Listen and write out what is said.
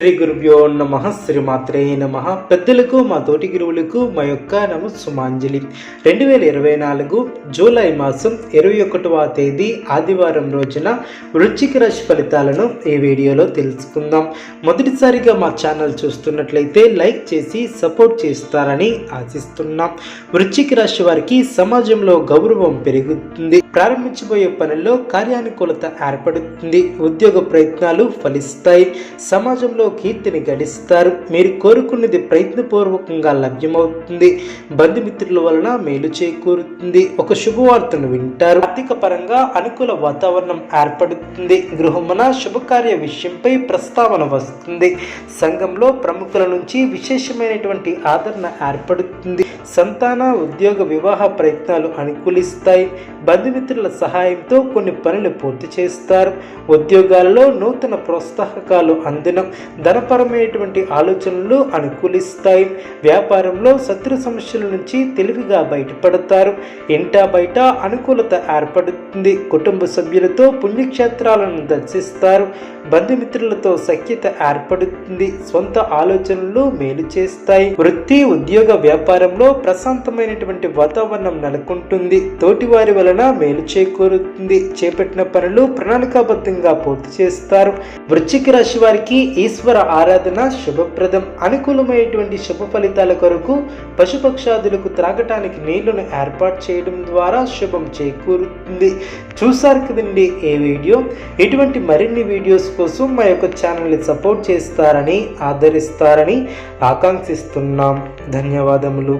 శ్రీ గురుభ్యో నమ శ్రీమాత్రే నమ. పెద్దలకు మా తోటి గురువులకు మా యొక్క నమస్సుమాంజలి. రెండు వేల ఇరవై నాలుగు జూలై మాసం ఇరవై ఒకటవ తేదీ ఆదివారం రోజున వృశ్చిక రాశి ఫలితాలను ఈ వీడియోలో తెలుసుకుందాం. మొదటిసారిగా మా ఛానల్ చూస్తున్నట్లయితే లైక్ చేసి సపోర్ట్ చేస్తారని ఆశిస్తున్నాం. వృశ్చిక రాశి వారికి సమాజంలో గౌరవం పెరుగుతుంది. ప్రారంభించబోయే పనుల్లో కార్యానుకూలత ఏర్పడుతుంది. ఉద్యోగ ప్రయత్నాలు ఫలిస్తాయి. సమాజంలో కీర్తిని గడిస్తారు. మీరు కోరుకున్నది ప్రయత్నపూర్వకంగా లభ్యమవుతుంది. బంధుమిత్రుల వలన మేలు చేకూరుతుంది. ఒక శుభవార్తను వింటారు. ఆర్థిక పరంగా అనుకూల వాతావరణం ఏర్పడుతుంది. గృహమున శుభకార్య విషయంపై ప్రస్తావన వస్తుంది. సంఘంలో ప్రముఖుల నుంచి విశేషమైనటువంటి ఆదరణ ఏర్పడుతుంది. సంతాన ఉద్యోగ వివాహ ప్రయత్నాలు అనుకూలిస్తాయి. బంధుమిత్రుల సహాయంతో కొన్ని పనులు పూర్తి చేస్తారు. ఉద్యోగాల్లో నూతన ప్రోత్సాహకాలు అందడం ధనపరమైనటువంటి ఆలోచనలు అనుకూలిస్తాయి. వ్యాపారంలో శత్రు సమస్యల నుంచి తెలివిగా బయటపడతారు. ఇంటా బయట అనుకూలత ఏర్పడుతుంది. కుటుంబ సభ్యులతో పుణ్యక్షేత్రాలను దర్శిస్తారు. బంధుమిత్రులతో సఖ్యత ఏర్పడుతుంది. సొంత ఆలోచనలు మేలు చేస్తాయి. వృత్తి ఉద్యోగ వ్యాపారంలో ప్రశాంతమైనటువంటి వాతావరణం నెలకొంటుంది. తోటివారి వలన మేలు చేకూరుతుంది. చేపట్టిన పనులు ప్రణాళికాబద్ధంగా పూర్తి చేస్తారు. వృశ్చిక రాశి వారికి ఈశ్వర ఆరాధన శుభప్రదం. అనుకూలమైనటువంటి శుభ ఫలితాల కొరకు పశుపక్షాదులకు త్రాగటానికి నీళ్ళను ఏర్పాటు చేయడం ద్వారా శుభం చేకూరుతుంది. చూసారు కదండి ఏ వీడియో? ఇటువంటి మరిన్ని వీడియోస్ కోసం మా యొక్క ఛానల్ని సపోర్ట్ చేస్తారని ఆదరిస్తారని ఆకాంక్షిస్తున్నాం. ధన్యవాదములు.